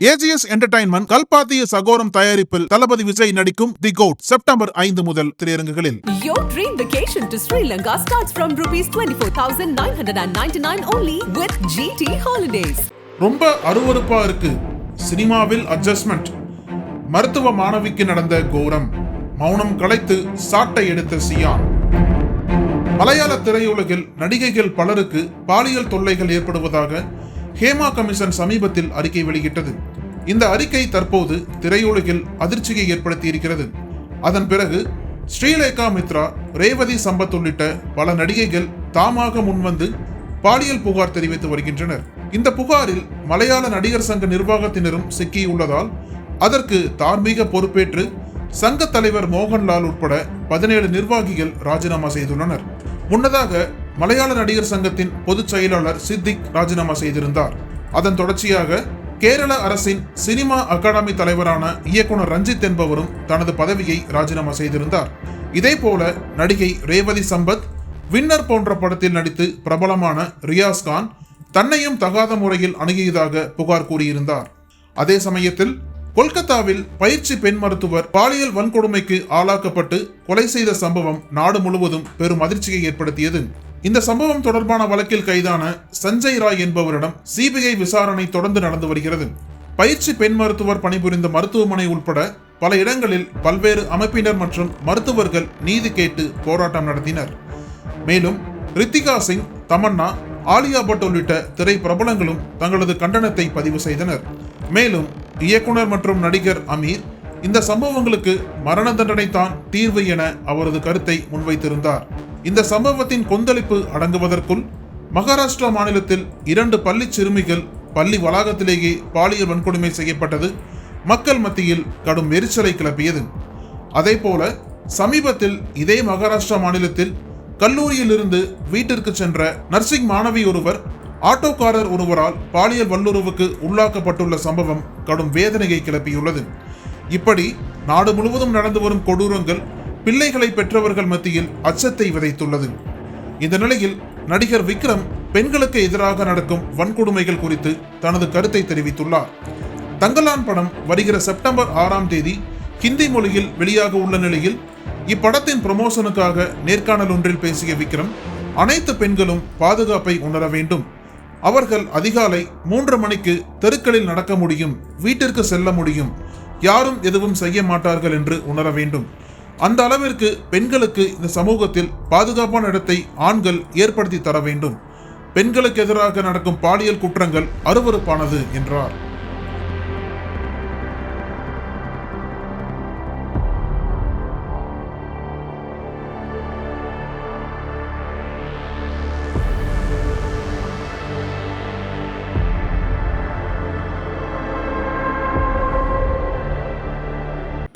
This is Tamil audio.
ஏஜிஎஸ் என்டர்டைன்மெண்ட் கல்பாத்திய சகோரம் தயாரிப்பில் தளபதி விஜய் நடிக்கும் தி கோட் செப்டம்பர் ஐந்து முதல் திரையரங்குகளில். Your dream vacation to Sri Lanka starts from rupees 24,999 only with GT Holidays. ரொம்ப அருவருப்பா இருக்கு சினிமாவில் அட்ஜஸ்ட்மெண்ட் மருத்துவ மாணவிக்கு நடந்த கோரம். மௌனம் கலைத்து சாட்டை எடுத்த சியான். மலையாள திரையுலகில் நடிகைகள் பலருக்கு பாலியல் தொல்லைகள் ஏற்படுவதாக ஹேமா கமிஷன் சமீபத்தில் அறிக்கை வெளியிட்டது. இந்த அறிக்கை தற்போது திரையுலகில் அதிர்ச்சியை ஏற்படுத்தி இருக்கிறது அதன் பிறகு ஸ்ரீலேகா மித்ரா ரேவதி சம்பத் உள்ளிட்ட பல நடிகைகள் தாமாக முன்வந்து பாலியல் புகார் தெரிவித்து வருகின்றனர். இந்த புகாரில் மலையாள நடிகர் சங்க நிர்வாகத்தினரும் சிக்கியுள்ளதால் அதற்கு தார்மீக பொறுப்பேற்று சங்க தலைவர் மோகன்லால் உட்பட பதினேழு நிர்வாகிகள் ராஜினாமா செய்துள்ளனர். முன்னதாக மலையாள நடிகர் சங்கத்தின் பொதுச் செயலாளர் சித்திக் ராஜினாமா செய்திருந்தார். அதன் தொடர்ச்சியாக கேரள அரசின் சினிமா அகாடமி தலைவரான இயக்குனர் ரஞ்சித் என்பவரும் தனது பதவியை ராஜினாமா செய்திருந்தார். இதேபோல நடிகை ரேவதி சம்பத் வின்னர் போன்ற படத்தில் நடித்து பிரபலமான ரியாஸ் கான் தன்னையும் தகாத முறையில் அணுகியதாக புகார் கூறியிருந்தார். அதே சமயத்தில் கொல்கத்தாவில் பயிற்சி பெண் மருத்துவர் பாலியல் வன்கொடுமைக்கு ஆளாக்கப்பட்டு கொலை செய்த சம்பவம் நாடு முழுவதும் பெரும் அதிர்ச்சியை ஏற்படுத்தியது. இந்த சம்பவம் தொடர்பான வழக்கில் கைதான சஞ்சய் ராய் என்பவரிடம் சிபிஐ விசாரணை தொடர்ந்து நடந்து வருகிறது. பயிற்சி பெண் மருத்துவர் பணிபுரிந்த மருத்துவமனை உட்பட பல இடங்களில் பல்வேறு அமைப்பினர் மற்றும் மருத்துவர்கள் நீதி கேட்டு போராட்டம் நடத்தினர். மேலும் ரித்திகா சிங் தமன்னா ஆலியா பட் உள்ளிட்ட திரை பிரபலங்களும் தங்களது கண்டனத்தை பதிவு செய்தனர். மேலும் இயக்குனர் மற்றும் நடிகர் அமீர் இந்த சம்பவங்களுக்கு மரண தண்டனை தான் தீர்வு என அவரது கருத்தை முன்வைத்திருந்தார். இந்த சம்பவத்தின் கொந்தளிப்பு அடங்குவதற்குள் மகாராஷ்டிரா மாநிலத்தில் இரண்டு பள்ளி சிறுமிகள் பள்ளி வளாகத்திலேயே பாலியல் வன்கொடுமை செய்யப்பட்டது. மக்கள் மத்தியில் கடும் எரிச்சலை கிளப்பியது. அதேபோல சமீபத்தில் இதே மகாராஷ்டிரா மாநிலத்தில் கல்லூரியில் இருந்து வீட்டிற்கு சென்ற நர்சிங் மாணவி ஒருவர் ஆட்டோக்காரர் ஒருவரால் பாலியல் வல்லுறவுக்கு உள்ளாக்கப்பட்டுள்ள சம்பவம் கடும் வேதனையை கிளப்பியுள்ளது. இப்படி நாடு முழுவதும் நடந்து வரும் கொடூரங்கள் பிள்ளைகளை பெற்றவர்கள் மத்தியில் அச்சத்தை விதைத்துள்ளது. இந்த நிலையில் நடிகர் விக்ரம் பெண்களுக்கு எதிராக நடக்கும் வன்கொடுமைகள் குறித்து தனது கருத்தை தெரிவித்துள்ளார். தங்கலான் படம் வருகிற செப்டம்பர் ஆறாம் தேதி ஹிந்தி மொழியில் வெளியாக உள்ள நிலையில் இப்படத்தின் ப்ரமோஷனுக்காக நேர்காணல் ஒன்றில் பேசிய விக்ரம் அனைத்து பெண்களும் பாதுகாப்பை உணர வேண்டும். அவர்கள் அதிகாலை மூன்று மணிக்கு தெருக்களில் நடக்க முடியும் வீட்டிற்கு செல்ல முடியும். யாரும் எதுவும் செய்ய மாட்டார்கள் என்று உணர வேண்டும். அந்த அளவிற்கு பெண்களுக்கு இந்த சமூகத்தில் பாதுகாப்பான இடத்தை ஆண்கள் ஏற்படுத்தி தர வேண்டும். பெண்களுக்கு எதிராக நடக்கும் பாலியல் குற்றங்கள் அருவருப்பானது என்றார்.